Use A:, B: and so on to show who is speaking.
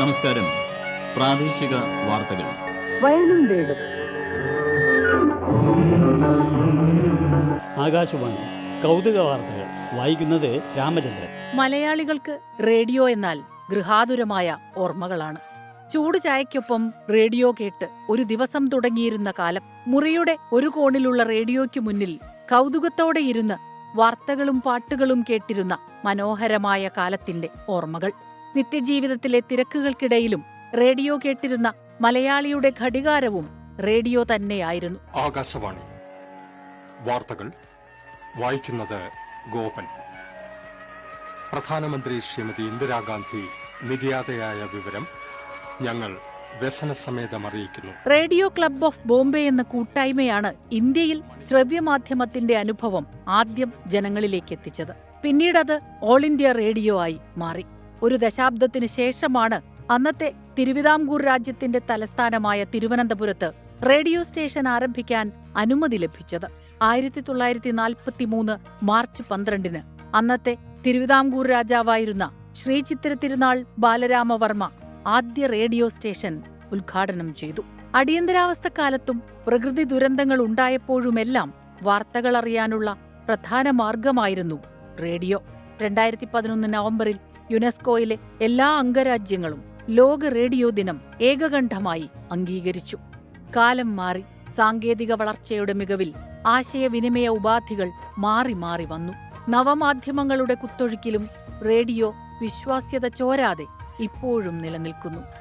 A: നമസ്കാരം. പ്രാദേശിക വാർത്തകൾ.
B: വയലും വീടും
C: ആകാശവാണി. കൗതുക വാർത്തകൾ. വായിക്കുന്നത് രാമചന്ദ്രൻ.
D: മലയാളികൾക്ക് റേഡിയോ എന്നാൽ ഗൃഹാതുരമായ ഓർമ്മകളാണ്. ചൂട് ചായക്കൊപ്പം റേഡിയോ കേട്ട് ഒരു ദിവസം തുടങ്ങിയിരുന്ന കാലം മുറിയുടെ ഒരു കോണിലുള്ള റേഡിയോയ്ക്ക് മുന്നിൽ കൗതുകത്തോടെ ഇരുന്ന് വാർത്തകളും പാട്ടുകളും കേട്ടിരുന്ന മനോഹരമായ കാലത്തിന്റെ ഓർമ്മകൾ. നിത്യജീവിതത്തിലെ തിരക്കുകൾക്കിടയിലും റേഡിയോ കേട്ടിരുന്ന മലയാളിയുടെ ഘടികാരവും റേഡിയോ തന്നെയായിരുന്നു.
E: ആകാശവാണി. വാർത്തകൾ വായിക്കുന്നത് ഗോപൻ. പ്രധാനമന്ത്രി ശ്രീമതി ഇന്ദിരാഗാന്ധി നിര്യാതയായ വിവരം ഞങ്ങൾ വ്യസനസമേതം അറിയിക്കുന്നു.
D: റേഡിയോ ക്ലബ് ഓഫ് ബോംബെ എന്ന കൂട്ടായ്മയാണ് ഇന്ത്യയിൽ ശ്രവ്യമാധ്യമത്തിന്റെ അനുഭവം ആദ്യം ജനങ്ങളിലേക്ക് എത്തിച്ചത്. പിന്നീടത് ഓൾ ഇന്ത്യ റേഡിയോ ആയി മാറി. ഒരു ദശാബ്ദത്തിനു ശേഷമാണ് അന്നത്തെ തിരുവിതാംകൂർ രാജ്യത്തിന്റെ തലസ്ഥാനമായ തിരുവനന്തപുരത്ത് റേഡിയോ സ്റ്റേഷൻ ആരംഭിക്കാൻ അനുമതി ലഭിച്ചത്. ആയിരത്തി തൊള്ളായിരത്തി നാൽപ്പത്തിമൂന്ന് മാർച്ച് പന്ത്രണ്ടിന് അന്നത്തെ തിരുവിതാംകൂർ രാജാവായിരുന്ന ശ്രീ തിരുനാൾ ബാലരാമവർമ്മ ആദ്യ റേഡിയോ സ്റ്റേഷൻ ഉദ്ഘാടനം ചെയ്തു. അടിയന്തരാവസ്ഥക്കാലത്തും പ്രകൃതി ദുരന്തങ്ങൾ ഉണ്ടായപ്പോഴുമെല്ലാം വാർത്തകൾ അറിയാനുള്ള പ്രധാന മാർഗമായിരുന്നു റേഡിയോ. രണ്ടായിരത്തി പതിനൊന്ന് നവംബറിൽ യുനെസ്കോയിലെ എല്ലാ അംഗരാജ്യങ്ങളും ലോക റേഡിയോ ദിനം ഏകകണ്ഠമായി അംഗീകരിച്ചു. കാലം മാറി സാങ്കേതിക വളർച്ചയുടെ മികവിൽ ആശയവിനിമയ ഉപാധികൾ മാറി മാറി വന്നു. നവമാധ്യമങ്ങളുടെ കുത്തൊഴുക്കിലും റേഡിയോ വിശ്വാസ്യത ചോരാതെ ഇപ്പോഴും നിലനിൽക്കുന്നു.